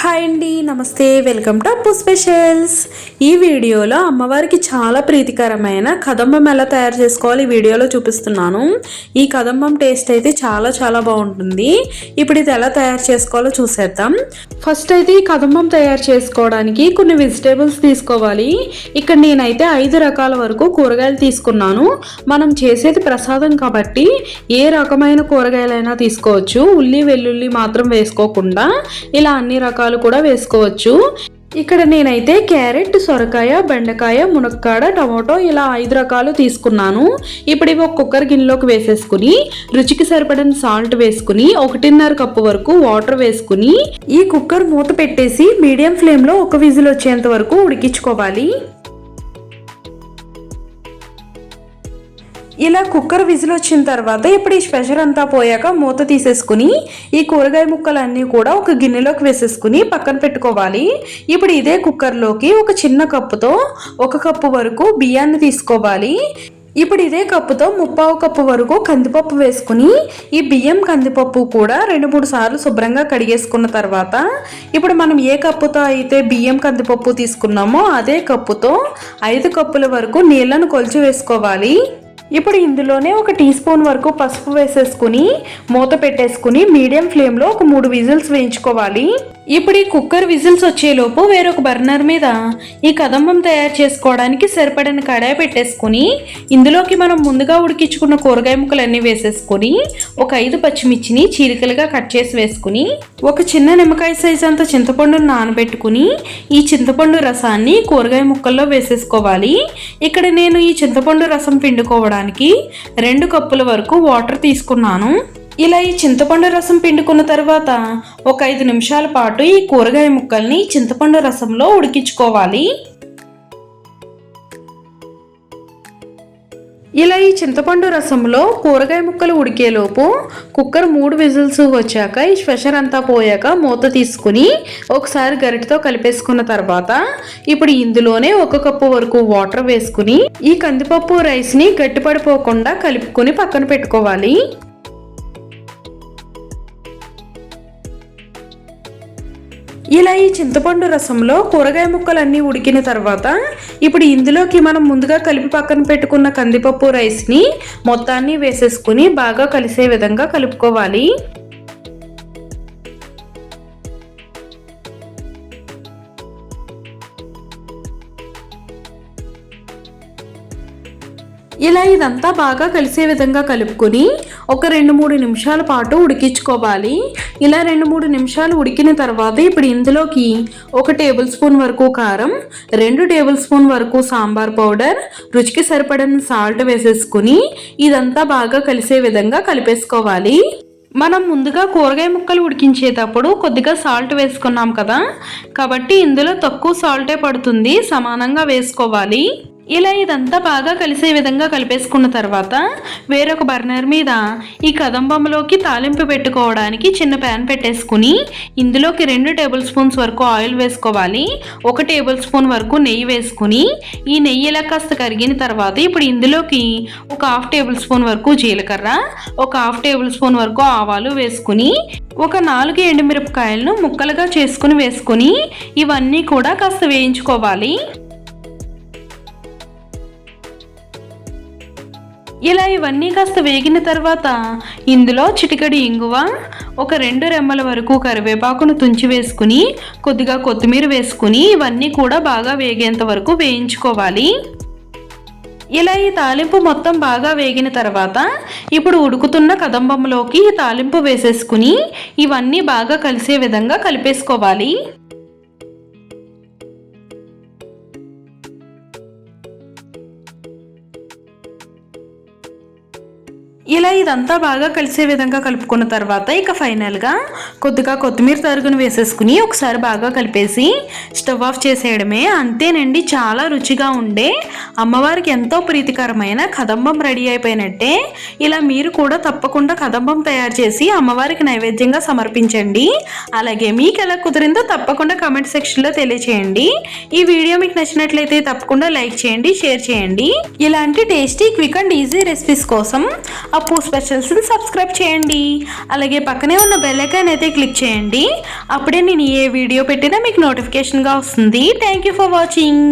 Hi అండి నమస్తే welcome to అప్పు స్పెషల్స్. ఈ వీడియోలో అమ్మవారికి చాలా ప్రీతికరమైన కదంబం ఎలా తయారు చేసుకోవాలి ఈ వీడియోలో చూపిస్తున్నాను. ఈ కదంబం టేస్ట్ అయితే చాలా చాలా బాగుంటుంది. ఇప్పుడు ఇది ఎలా తయారు చేసుకోవాలో చూసేద్దాం. ఫస్ట్ అయితే ఈ కదంబం తయారు చేసుకోవడానికి కొన్ని వెజిటేబుల్స్ తీసుకోవాలి. ఇక్కడ నేనైతే ఐదు రకాల వరకు కూరగాయలు తీసుకున్నాను. మనం చేసేది ప్రసాదం కాబట్టి ఏ రకమైన కూరగాయలైనా తీసుకోవచ్చు. ఉల్లి వెల్లుల్లి మాత్రం వేసుకోకుండా ఇలా అన్ని రకాలు కూడా వేసుకోవచ్చు. ఇక్కడ నేనైతే క్యారెట్ సొరకాయ బెండకాయ మునక్కాడ టమాటో ఇలా ఐదు రకాలు తీసుకున్నాను. ఇప్పుడు ఇవి కుక్కర్ గిన్నెలోకి వేసేసుకుని రుచికి సరిపడిన సాల్ట్ వేసుకుని ఒకటిన్నర కప్పు వరకు వాటర్ వేసుకుని ఈ కుక్కర్ మూత పెట్టేసి మీడియం ఫ్లేమ్లో ఒక విజిల్ వచ్చేంత వరకు ఉడికించుకోవాలి. ఇలా కుక్కర్ విజిల్ వచ్చిన తర్వాత ఇప్పుడు ఈ స్పెషల్ అంతా పోయాక మూత తీసేసుకుని ఈ కూరగాయ ముక్కలన్నీ కూడా ఒక గిన్నెలోకి వేసేసుకుని పక్కన పెట్టుకోవాలి. ఇప్పుడు ఇదే కుక్కర్లోకి ఒక చిన్న కప్పుతో ఒక కప్పు వరకు బియ్యాన్ని తీసుకోవాలి. ఇప్పుడు ఇదే కప్పుతో ముప్పావు కప్పు వరకు కందిపప్పు వేసుకుని ఈ బియ్యం కందిపప్పు కూడా రెండు మూడు సార్లు శుభ్రంగా కడిగేసుకున్న తర్వాత ఇప్పుడు మనం ఏ కప్పుతో అయితే బియ్యం కందిపప్పు తీసుకున్నామో అదే కప్పుతో ఐదు కప్పుల వరకు నీళ్ళను కొలిచి వేసుకోవాలి. ఇప్పుడు ఇందులోనే ఒక టీ స్పూన్ వరకు పసుపు వేసేసుకుని మూత పెట్టేసుకుని మీడియం ఫ్లేమ్లో ఒక మూడు విజిల్స్ వేయించుకోవాలి. ఇప్పుడు ఈ కుక్కర్ విజిల్స్ వచ్చేలోపు వేరొక బర్నర్ మీద ఈ కదంబం తయారు చేసుకోవడానికి సరిపడిన కడాయి పెట్టేసుకుని ఇందులోకి మనం ముందుగా ఉడికించుకున్న కూరగాయ ముక్కలన్నీ వేసేసుకుని ఒక ఐదు పచ్చిమిర్చిని చీలికలుగా కట్ చేసి వేసుకుని ఒక చిన్న నిమ్మకాయ సైజ్ అంత చింతపండును నానబెట్టుకుని ఈ చింతపండు రసాన్ని కూరగాయ ముక్కల్లో వేసేసుకోవాలి. ఇక్కడ నేను ఈ చింతపండు రసం పిండుకోవడానికి రెండు కప్పుల వరకు వాటర్ తీసుకున్నాను. ఇలా ఈ చింతపండు రసం పిండుకున్న తర్వాత ఒక ఐదు నిమిషాల పాటు ఈ కూరగాయ ముక్కల్ని చింతపండు రసంలో ఉడికించుకోవాలి. ఇలా ఈ చింతపండు రసంలో కూరగాయ ముక్కలు ఉడికేలోపు కుక్కర్ మూడు విజిల్స్ వచ్చాక ఈ స్పెషర్ అంతా పోయాక మూత తీసుకుని ఒకసారి గరిటతో కలిపేసుకున్న తర్వాత ఇప్పుడు ఇందులోనే ఒక కప్పు వరకు వాటర్ వేసుకుని ఈ కందిపప్పు రైస్ని గట్టిపడిపోకుండా కలుపుకొని పక్కన పెట్టుకోవాలి. ఇలా ఈ చింతపండు రసంలో కూరగాయ ముక్కలన్నీ ఉడికిన తర్వాత ఇప్పుడు ఇందులోకి మనం ముందుగా కలిపి పక్కన పెట్టుకున్న కందిపప్పు రైస్ని మొత్తాన్ని వేసేసుకుని బాగా కలిసే విధంగా కలుపుకోవాలి. ఇలా ఇదంతా బాగా కలిసే విధంగా కలుపుకొని ఒక రెండు మూడు నిమిషాల పాటు ఉడికించుకోవాలి. ఇలా రెండు మూడు నిమిషాలు ఉడికిన తర్వాత ఇప్పుడు ఇందులోకి ఒక టేబుల్ స్పూన్ వరకు కారం రెండు టేబుల్ స్పూన్ వరకు సాంబార్ పౌడర్ రుచికి సరిపడిన సాల్ట్ వేసేసుకుని ఇదంతా బాగా కలిసే విధంగా కలిపేసుకోవాలి. మనం ముందుగా కూరగాయ ముక్కలు ఉడికించేటప్పుడు కొద్దిగా సాల్ట్ వేసుకున్నాం కదా. కాబట్టి ఇందులో తక్కువ సాల్టే పడుతుంది. సమానంగా వేసుకోవాలి. ఇలా ఇదంతా బాగా కలిసే విధంగా కలిపేసుకున్న తర్వాత వేరొక బర్నర్ మీద ఈ కదంబంలోకి తాలింపు పెట్టుకోవడానికి చిన్న ప్యాన్ పెట్టేసుకుని ఇందులోకి రెండు టేబుల్ స్పూన్స్ వరకు ఆయిల్ వేసుకోవాలి. ఒక టేబుల్ స్పూన్ వరకు నెయ్యి వేసుకుని ఈ నెయ్యి ఇలా కాస్త కరిగిన తర్వాత ఇప్పుడు ఇందులోకి ఒక హాఫ్ టేబుల్ స్పూన్ వరకు జీలకర్ర ఒక హాఫ్ టేబుల్ స్పూన్ వరకు ఆవాలు వేసుకుని ఒక నాలుగు ఎండుమిరపకాయలను ముక్కలుగా చేసుకుని వేసుకుని ఇవన్నీ కూడా కాస్త వేయించుకోవాలి. ఇలా ఇవన్నీ కాస్త వేగిన తర్వాత ఇందులో చిటికడి ఇంగువ ఒక రెండు రెమ్మల వరకు కరివేపాకును తుంచి వేసుకుని కొద్దిగా కొత్తిమీర వేసుకుని ఇవన్నీ కూడా బాగా వేగేంత వరకు వేయించుకోవాలి. ఇలా ఈ తాలింపు మొత్తం బాగా వేగిన తర్వాత ఇప్పుడు ఉడుకుతున్న కదంబంలోకి ఈ తాలింపు వేసేసుకుని ఇవన్నీ బాగా కలిసే విధంగా కలిపేసుకోవాలి. ఇలా ఇదంతా బాగా కలిసే విధంగా కలుపుకున్న తర్వాత ఇక ఫైనల్గా కొద్దిగా కొత్తిమీర తరుగును వేసేసుకుని ఒకసారి బాగా కలిపేసి స్టవ్ ఆఫ్ చేసేయడమే. అంతేనండి చాలా రుచిగా ఉండే అమ్మవారికి ఎంతో ప్రీతికరమైన కదంబం రెడీ అయిపోయినట్టే. ఇలా మీరు కూడా తప్పకుండా కదంబం తయారు చేసి అమ్మవారికి నైవేద్యంగా సమర్పించండి. అలాగే మీకు ఎలా కుదిరిందో తప్పకుండా కమెంట్ సెక్షన్లో తెలియచేయండి. ఈ వీడియో మీకు నచ్చినట్లయితే తప్పకుండా లైక్ చేయండి షేర్ చేయండి. ఇలాంటి tasty quick and easy recipes కోసం పప్పు స్పెషల్స్ని సబ్స్క్రైబ్ చేయండి. అలాగే పక్కనే ఉన్న బెల్ ఐకాన్ అయితే క్లిక్ చేయండి. అప్పుడే నేను ఏ వీడియో పెట్టినా మీకు నోటిఫికేషన్గా వస్తుంది. Thank you for watching